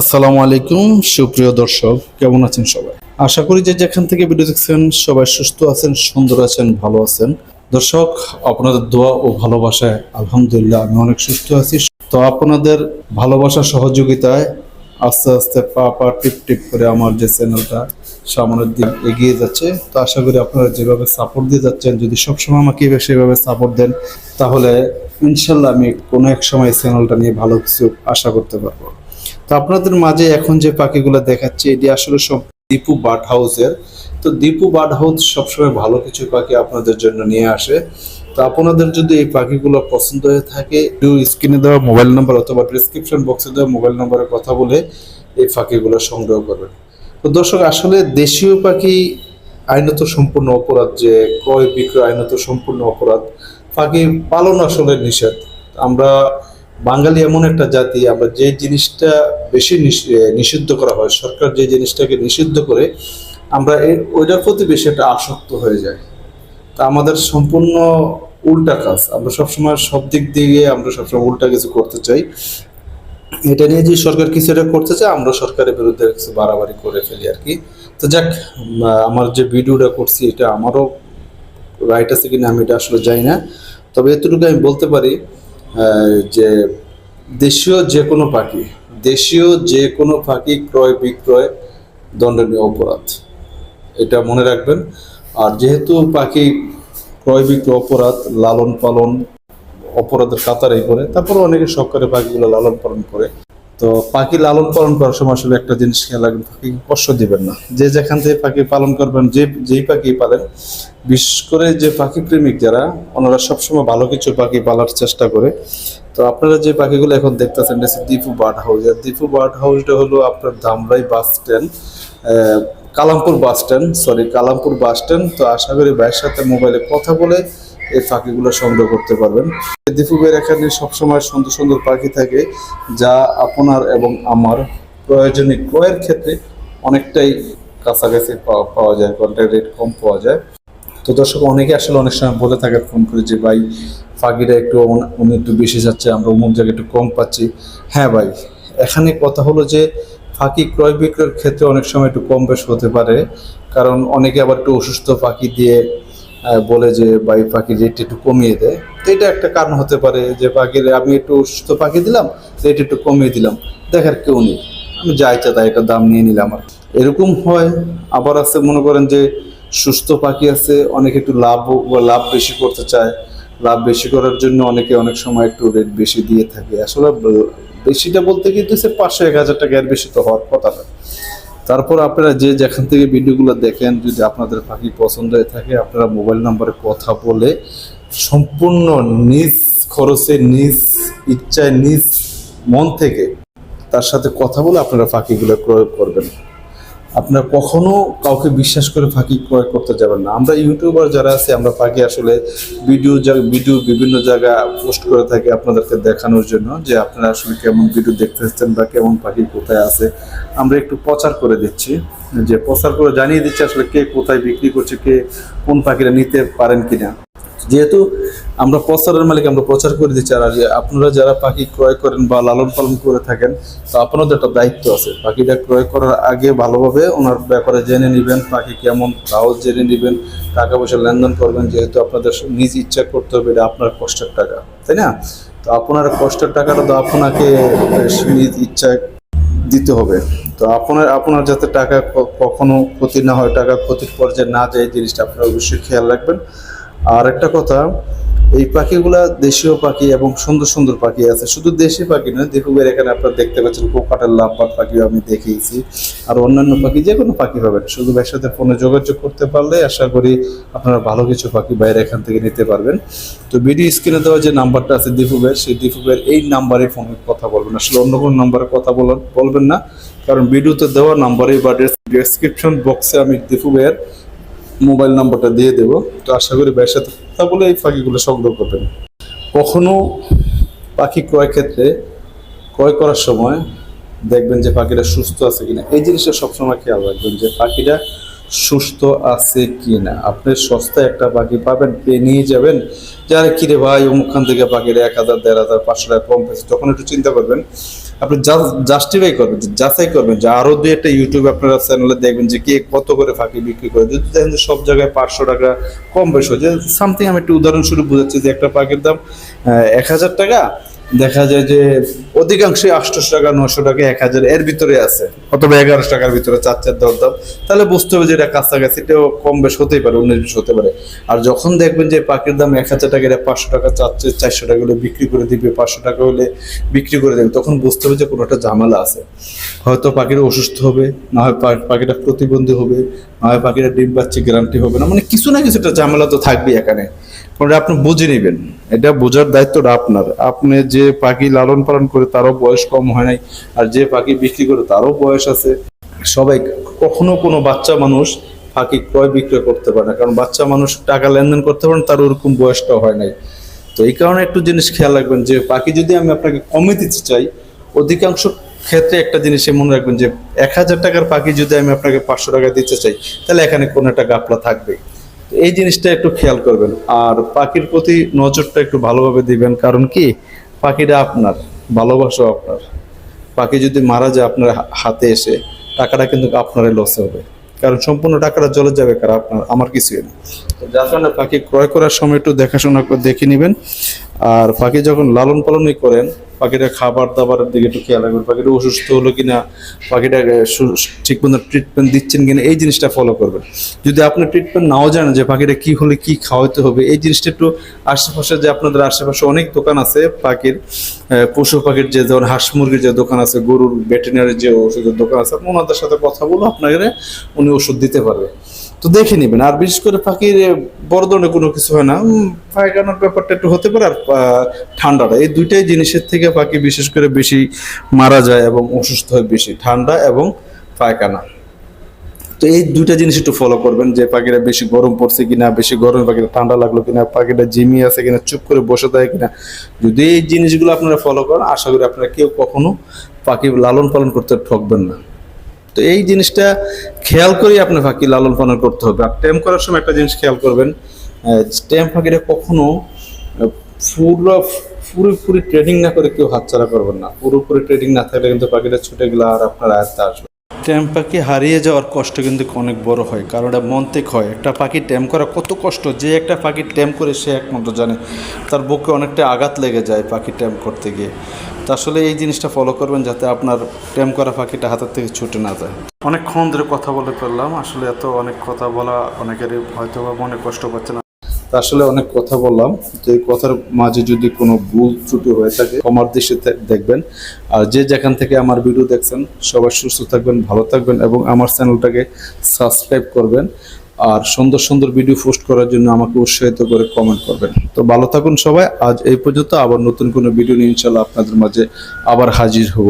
আসসালামু আলাইকুম, সুপ্রিয় দর্শক, কেমন আছেন সবাই? আশা করি যে যেখান থেকে ভিডিও দেখছেন, সবাই সুস্থ আছেন, সুন্দর আছেন, ভালো আছেন। দর্শক, আপনাদের দোয়া ও ভালোবাসায় আলহামদুলিল্লাহ আমি অনেক সুস্থ আছি। তো আপনাদের ভালোবাসা সহযোগিতায় আস্তে আস্তে পা পা টিপ টিপ করে আমার যে চ্যানেলটা সামনের দিক এগিয়ে যাচ্ছে। তো আশা করি আপনারা যেভাবে সাপোর্ট দিয়ে যাচ্ছেন, যদি সবসময় আমাকে সেভাবে সাপোর্ট দেন, তাহলে ইনশাল্লাহ আমি কোনো এক সময় চ্যানেলটা নিয়ে ভালো কিছু আশা করতে পারব। তো আপনাদের মাঝে এখন যে পাখিগুলো দেখাচ্ছে, এটি আসলে সব দীপু বার্ড হাউসের তো দীপু বার্ড হাউস সবসময় ভালো কিছু পাখি আপনাদের জন্য নিয়ে আসে। তো আপনাদের যদি এই পাখিগুলো পছন্দ হয়ে থাকে স্ক্রিনে দেওয়া মোবাইল নাম্বার অথবা ডিসক্রিপশন বক্সে দেওয়া মোবাইল নাম্বারে কথা বলে এই পাখিগুলো সংগ্রহ করবেন। তো দর্শক, আসলে দেশীয় পাখি আইনত সম্পূর্ণ অপরাধ যে, ক্রয় বিক্রয় আইনত সম্পূর্ণ অপরাধ, পাখি পালন আসলে নিষেধ। আমরা বাঙালি এমন একটা জাতি, আমরা যে জিনিসটা বেশি নিষ- নিষিদ্ধ করা হয়, সরকার যে জিনিসটাকে নিষিদ্ধ করে, আমরা ওইটার প্রতি বেশি একটা আসক্ত হয়ে যায় তা আমাদের সম্পূর্ণ উল্টা কাজ, আমরা সবসময় সব দিক দিয়ে আমরা সবসময় উল্টা কিছু করতে চাই। এটা নিয়ে যে সরকার কিছু এটা করতে চায়, আমরা সরকারের বিরুদ্ধে কিছু বাড়াবাড়ি করে ফেলি আর কি। তো যাক আমার যে ভিডিওটা করছি, এটা আমারও রাইট আছে কিনা আমি এটা আসলে জানি না। তবে এতটুকু আমি বলতে পারি যে দেশীয় যে কোনো পাখি, দেশীয় যে কোনো পাখি ক্রয়, বিক্রয় দণ্ডনীয় অপরাধ। এটা মনে রাখবেন। আর যেহেতু পাখি ক্রয়, বিক্রয় অপরাধ, লালন পালন অপরাধের কাতারে করে তারপরে অনেকে সরকারি পাখিগুলো লালন পালন করে। তো পাখি লালন পালন করার সময় আসলে একটা জিনিস খেয়াল রাখবেন, পাখি কষ্ট দিবেন না। যে যেখান থেকে পাখি পালন করবেন, যে, যেই পাখি পালেন, বিশেষ করে যে পাখি প্রেমিক যারা, ওনারা সবসময় ভালো কিছু পাখি পালার চেষ্টা করে। তো আপনারা যে পাখিগুলো এখন দেখতেছেন, এটা দীপু বার্ড হাউস আর দীপু বার্ড হাউসটা হলো আপনার Dhamrai bus stand Kalampur bus stand sorry Kalampur bus stand. তো আশা করি ভাইয়ের সাথে মোবাইলে কথা বলে এই পাখিগুলো সংগ্রহ করতে পারবেন। দীপু ভাইয়ের এখানে সবসময় সুন্দর সুন্দর পাখি থাকে, যা আপনার এবং আমার প্রয়োজনীয় ক্রয়ের ক্ষেত্রে অনেকটাই কাছাকাছি পাওয়া পাওয়া যায় কন্ট্যাক্ট রেট কম পাওয়া যায়। তো দর্শক, অনেকে আসলে অনেক সময় বলে থাকে, ফোন করে যে, ভাই পাখিটা একটু উন- একটু বেশি যাচ্ছে, আমরা অমুক জায়গায় একটু কম পাচ্ছি। হ্যাঁ ভাই, এখানে কথা হলো যে পাখি ক্রয় বিক্রয়ের ক্ষেত্রে অনেক সময় একটু কম বেশ হতে পারে। কারণ অনেকে আবার একটু অসুস্থ পাখি দিয়ে বলে যে ভাই পাখির রেট একটু কমিয়ে দেয়। তো এটা একটা কারণ হতে পারে যে পাখির আমি একটু সুস্থ পাখি দিলাম রেট একটু কমিয়ে দিলাম। দেখার কেউ নেই। আমি যা ইচ্ছা তাই একটা দাম নিয়ে নিলাম আর। এরকম হয়। আবার আছে মনে করেন যে সুস্থ পাখি আছে, অনেকে একটু লাভ লাভ বেশি করতে চায়। লাভ বেশি করার জন্য অনেকে অনেক সময় একটু রেট বেশি দিয়ে থাকে। আসলে বেশিটা বলতে সে পাঁচশো, এক হাজার টাকা এর বেশি তো হওয়ার কথা না। তারপর আপনারা যে যেখান থেকে ভিডিওগুলো দেখেন, যদি আপনাদের পাখি পছন্দ হয়ে থাকে, আপনারা মোবাইল নাম্বারে কথা বলে সম্পূর্ণ নিজ খরচে, নিজ ইচ্ছায়, নিজ মন থেকে তার সাথে কথা বলে আপনারা পাখিগুলো ক্রয় করবেন। আপনারা কখনো কাউকে বিশ্বাস করে পাখি ক্রয় করতে যাবেন না। আমরা ইউটিউবার যারা আছে, আমরা পাখি আসলে ভিডিও ভিডিও বিভিন্ন জায়গা পোস্ট করে থাকি আপনাদেরকে দেখানোর জন্য যে আপনারা আসলে কেমন ভিডিও দেখতেছেন বা কেমন পাখি কোথায় আছে। আমরা একটু প্রচার করে দিচ্ছি, যে প্রচার করে জানিয়ে দিচ্ছি আসলে কে কোথায় বিক্রি করছে, কে কোন পাখিরা নিতে পারেন কিনা। যেহেতু আমরা প্রচারের মালিক, আমরা প্রচার করে দিচ্ছি। আর আপনারা যারা পাখি ক্রয় করেন বা লালন পালন করে থাকেন, তো আপনাদের একটা দায়িত্ব আছে। পাখিটা ক্রয় করার আগে ভালোভাবে ওনার ব্যাপারে জেনে নেবেন, পাখি কেমন, তাও জেনে নেবেন, টাকা পয়সা লেনদেন করবেন, যেহেতু আপনাদের নিজ ইচ্ছা করতে হবে, এটা আপনার কষ্টের টাকা, তাই না? তো আপনার কষ্টের টাকাটা তো আপনাকে নিজ ইচ্ছায় দিতে হবে। তো আপনার আপনার যাতে টাকা কখনো ক্ষতি না হয়, টাকা ক্ষতির পর্যায়ে না যায় জিনিসটা আপনারা অবশ্যই খেয়াল রাখবেন। আর একটা কথা এই পাখিগুলা দেশীয় পাখি এবং সুন্দর সুন্দর পাখি আছে। শুধু দেশি পাখি নয় দেখুবের এখানে আপনারা দেখতে পাচ্ছেন কোকাটের লাভবাট পাখিও আমি দেখিয়েছি। আর অন্যান্য পাখি যে কোনো পাখি পাবেন। শুধু ভাইয়ের সাথে ফোনে যোগাযোগ করতে পারলে আশা করি আপনারা ভালো কিছু পাখি বাইরে এখান থেকে নিতে পারবেন। তো ভিডিও স্ক্রিনে দেওয়া যে নাম্বারটা আছে দীপুবের সেই দীপুবের এই নাম্বারে ফোনে কথা বলবেন। আসলে অন্য কোনো নাম্বারে কথা বল- বলবেন না। কারণ ভিডিওতে দেওয়া নাম্বারে বা ডেসক্রিপশন বক্সে আমি দীপুবের মোবাইল নাম্বারটা দিয়ে দেব। তো আশা করি ব্যবসাতে সাথে কথা বলে এই পাখিগুলো সংগ্রহ করবেন। কখনো পাখি ক্রয় ক্ষেত্রে ক্রয় করার সময় দেখবেন যে পাখিটা সুস্থ আছে কিনা। এই জিনিসটা সবসময় খেয়াল রাখবেন যে পাখিটা সুস্থ আছে কি না আপনি সস্তায় একটা পাখি পাবেন, পেয়ে নিয়ে যাবেন। যে আরে কিরে ভাই অমুকখান থেকে পাখির এক হাজার, দেড় হাজার, পাঁচশো টাকা কম পেয়েছে, তখন একটু চিন্তা করবেন। আপনি জাস্টিফাই করবেন, যাচাই করবেন যে আরও দুই একটা ইউটিউব আপনারা চ্যানেলে দেখবেন যে কে কত করে ফাঁকি বিক্রি করে। যদি দেখেন যে সব জায়গায় পাঁচশো টাকা কম বেশ হয়েছে সামথিং আমি একটু উদাহরণস্বরূপ বোঝাচ্ছি যে একটা পাখির দাম এক হাজার টাকা দেখা যায় যে অধিকাংশই আটশোশো টাকা নশো টাকা, এক হাজার এর ভিতরে আছে। অথবা এগারোশো টাকার ভিতরে চার চার দর দাম তাহলে বুঝতে হবে যে এটা কাছাকাছি এটাও কম বেশ হতেই পারে, উনিশ বিশ হতে পারে। আর যখন দেখবেন যে পাখির দাম এক হাজার টাকা, এটা পাঁচশো টাকা, চারশো চারশো টাকা হলে বিক্রি করে দিবে, পাঁচশো টাকা হলে বিক্রি করে দেবে, তখন বুঝতে হবে যে কোনো একটা ঝামেলা আছে। হয়তো পাখিটা অসুস্থ হবে, না হয় পাখিটা প্রতিবন্ধী হবে, না হয় পাখিটা ডিম পাচ্ছে, গ্যারান্টি হবে না। মানে কিছু না কিছু একটা ঝামেলা তো থাকবেই এখানে। আপনি বুঝে নেবেন। এটা বোঝার দায়িত্বটা আপনার। আপনি যে পাখি লালন পালন করে তারও বয়স কম হয় নাই, আর যে পাখি বিক্রি করে তারও বয়স আছে, সবাই কখনো কোনো বাচ্চা মানুষ পাখি ক্রয় বিক্রয় করতে পারে না, কারণ বাচ্চা মানুষ টাকা লেনদেন করতে পারেন তার ওরকম বয়সটা হয় নাই। তো এই কারণে একটু জিনিস খেয়াল রাখবেন যে, পাখি যদি আমি আপনাকে কমে দিতে চাই, অধিকাংশ ক্ষেত্রে একটা জিনিসে মনে রাখবেন যে, এক হাজার টাকার পাখি যদি আমি আপনাকে পাঁচশো টাকা দিতে চাই, তাহলে এখানে কোনো একটা গাপলা থাকবে এই জিনিসটা একটু খেয়াল করবেন। আর পাখির প্রতি নজরটা একটু ভালোভাবে দিবেন, কারণ কি? পাখিটা আপনার ভালোবাসা আপনার। পাখি যদি মারা যায় আপনার হাতে এসে, টাকাটা কিন্তু আপনারই লস হবে। কারণ সম্পূর্ণ টাকাটা জলে যাবে কারণ আপনার, আমার কিছুই না। তো যার কারণে পাখি ক্রয় করার সময় একটু দেখাশোনা করে দেখে নেবেন। আর পাখি যখন লালন পালনই করেন পাখিটা খাবার দাবারের দিকে একটু খেয়াল রাখবেন। পাখিটা অসুস্থ হলো কিনা, পাখিটা ঠিক মতো ট্রিটমেন্ট দিচ্ছেন কিনা, এই জিনিসটা ফলো করবেন। যদি আপনি ট্রিটমেন্ট নাও জানেন যে পাখিটা কি হলে কি খাওয়াতে হবে, এই জিনিসটা একটু আশেপাশে যে আপনাদের আশেপাশে অনেক দোকান আছে পাখির পশু পাখির যে, যেমন হাঁস মুরগির যে দোকান আছে, গরুর ভেটেরিনারি যে ওষুধের দোকান আছে ওনাদের সাথে কথা বলে আপনাকে উনি ওষুধ দিতে পারবে। তো দেখে নেবেন। আর বিশেষ করে পাখির বড় ধরনের কোনো কিছু হয় না। পায়খানার ব্যাপারটা একটু হতে পারে আর ঠান্ডাটা। এই দুইটাই জিনিসের থেকে পাখি বিশেষ করে বেশি মারা যায় এবং অসুস্থ হয় বেশি, ঠান্ডা এবং পায়খানা। তো এই দুইটা জিনিস একটু ফলো করবেন যে পাখিরা বেশি গরম পড়ছে কিনা, বেশি গরম পাখিরা ঠান্ডা লাগল কিনা, পাখিটা জিমি আছে কিনা, চুপ করে বসে থাকে কিনা। যদি এই জিনিসগুলো আপনারা ফলো করেন, আশা করি আপনারা কেউ কখনো পাখি লালন পালন করতে ঠকবেন না। তো এই জিনিসটা খেয়াল করেই আপনার পাখি লালন পালন করতে হবে। আর টেম করার সময় একটা জিনিস খেয়াল করবেন স্ট্যাম্প পাখিটা কখনো পুরো পুরোপুরি ট্রেডিং না করে কেউ হাতছাড়া করবেন না। পুরোপুরি ট্রেডিং না থাকলে কিন্তু পাখিটা ছুটে গেলে আর আপনার আয়ত্তে আসবে ট্যাম পাখি হারিয়ে যাওয়ার কষ্ট কিন্তু অনেক বড় হয়, কারণ এটা মন্তেক হয়। একটা পাখি ট্যাম করা কত কষ্ট, যে একটা পাখি ট্যাম করে সে একমাত্র জানে। তার বুকে অনেকটা আঘাত লেগে যায় পাখি ট্যাম করতে গিয়ে। তো আসলে এই জিনিসটা ফলো করবেন যাতে আপনার প্রেম করা পাখিটা হাতের থেকে ছুটে না যায়। অনেকক্ষণ ধরে কথা বলে ফেললাম আসলে এত অনেক কথা বলা অনেকেরই হয়তো বা মনে কষ্ট পাচ্ছে না। তা আসলে অনেক কথা বললাম যে কথার মাঝে যদি কোনো ভুল ত্রুটি হয়ে থাকে আমার দেশে দেখবেন। আর যে যেখান থেকে আমার ভিডিও দেখছেন সবাই সুস্থ থাকবেন ভালো থাকবেন এবং আমার চ্যানেলটাকে সাবস্ক্রাইব করবেন। আর সুন্দর সুন্দর ভিডিও পোস্ট করার জন্য আমাকে উৎসাহিত করে কমেন্ট করবেন। তো ভালো থাকুন সবাই। আজ এই পর্যন্ত আবার নতুন কোনো ভিডিও নিয়ে ইনশাল্লাহ আপনাদের মাঝে আবার হাজির হব।